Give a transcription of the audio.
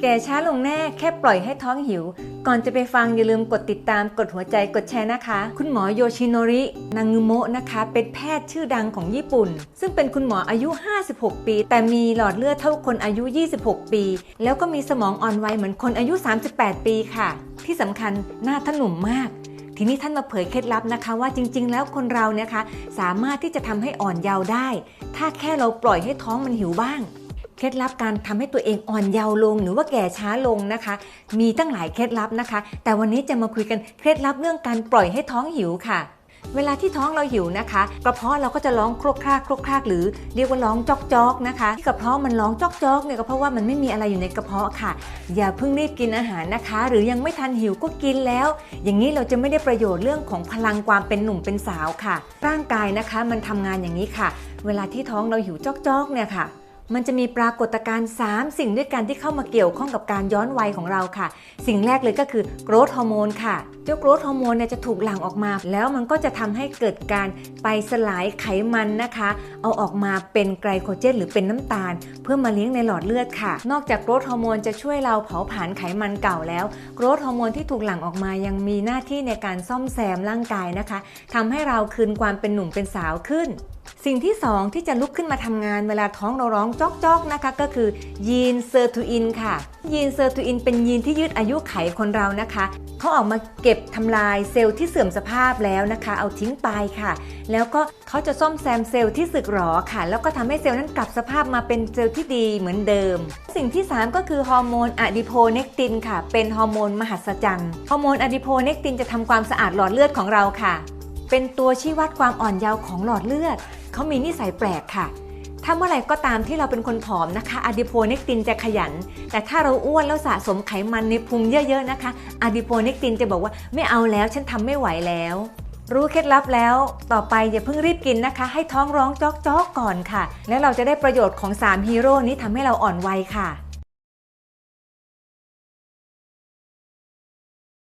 แก่ช้าลงแน่แค่ปล่อยให้ท้องหิว ก่อนจะไปฟังอย่าลืมกดติดตามกดหัวใจกดแชร์นะคะ คุณหมอโยชิโนรินางุโมะนะคะ เป็นแพทย์ชื่อดังของญี่ปุ่น ซึ่งเป็นคุณหมออายุ 56 ปี แต่มีหลอดเลือดเท่าคนอายุ 26 ปี แล้วก็มีสมองอ่อนวัยเหมือนคนอายุ 38 ปีค่ะ ที่สำคัญหน้าท่านหนุ่มมากทีนี้ท่านมาเผยเคล็ดลับนะคะว่าจริง ๆ แล้วคนเราเนี่ยคะสามารถที่จะทำให้อ่อนเยาว์ได้ ถ้าแค่เราปล่อยให้ท้องมันหิวบ้าง เคล็ดลับการทำให้ตัวเองอ่อนเยาว์ลงหรือว่าแก่ช้าลงนะคะ มีตั้งหลายเคล็ดลับนะคะ แต่วันนี้จะมาคุยกันเคล็ดลับเรื่องการปล่อยให้ท้องหิวค่ะเวลาที่ท้องเราหิวนะคะกระเพาะเราก็จะร้องโครกครากโครกครากหรือเรียกว่าร้องจอกจอกนะคะที่กระเพาะมันร้องจอกจอกเนี่ยก็เพราะว่ามันไม่มีอะไรอยู่ในกระเพาะค่ะ อย่าเพิ่งรีบกินอาหารนะคะ หรือยังไม่ทันหิวก็กินแล้ว อย่างนี้เราจะไม่ได้ประโยชน์เรื่องของพลังความเป็นหนุ่มเป็นสาวค่ะ ร่างกายนะคะมันทำงานอย่างนี้ค่ะ เวลาที่ท้องเราหิวจอกๆเนี่ยค่ะ มันจะมีปรากฏการณ์ 3 สิ่งด้วยกันที่เข้ามาเกี่ยวข้องกับการย้อนวัยของเราค่ะ สิ่งแรกเลยก็คือโกรทฮอร์โมนค่ะ เจ้าโกรทฮอร์โมนเนี่ยจะถูกหลั่งออกมา แล้วมันก็จะทำให้เกิดการไปสลายไขมันนะคะ เอาออกมาเป็นไกลโคเจน หรือเป็นน้ำตาล เพื่อมาเลี้ยงในหลอดเลือดค่ะ นอกจากโกรทฮอร์โมนจะช่วยเราเผาผลาญไขมันเก่าแล้ว โกรทฮอร์โมนที่ถูกหลั่งออกมายังมีหน้าที่ในการซ่อมแซมร่างกายนะคะทำให้เราคืนความเป็นหนุ่มเป็นสาวขึ้น สิ่งที่ 2 ที่จะลุกขึ้นมาทำงานเวลาท้องเราร้องจอกๆนะคะ ก็คือยีนเซอร์ทูอินค่ะ ยีนเซอร์ทูอินเป็นยีนที่ยืดอายุไขคนเรานะคะเขาออกมาเก็บทำลายเซลล์ที่เสื่อมสภาพแล้วนะคะ เอาทิ้งไปค่ะ แล้วก็เขาจะซ่อมแซมเซลล์ที่สึกหรอค่ะ แล้วก็ทำให้เซลล์นั้นกลับสภาพมาเป็นเซลล์ที่ดีเหมือนเดิม สิ่งที่ 3 ก็คือฮอร์โมนอะดิโพเนกตินค่ะ เป็นฮอร์โมนมหัศจรรย์ฮอร์โมนอะดิโพเนกตินจะทำความสะอาดหลอดเลือดของเราค่ะ เป็นตัวชี้วัดความอ่อนเยาว์ของหลอดเลือด เขามีนิสัยแปลกค่ะถ้าเมื่อไหร่ก็ตามที่เราเป็นคนผอมนะคะอะดิโพเนกตินจะขยัน แต่ถ้าเราอ้วนแล้วสะสมไขมันในพุงเยอะๆนะคะอะดิโพเนกตินจะบอกว่าไม่เอาแล้วฉันทำไม่ไหวแล้ว รู้เคล็ดลับแล้ว ต่อไปอย่าเพิ่งรีบกินนะคะ ให้ท้องร้องจอกๆกก่อนค่ะ แล้วเราจะได้ประโยชน์ของ3ฮีโร่นี้ทำให้เราอ่อนวัยค่ะ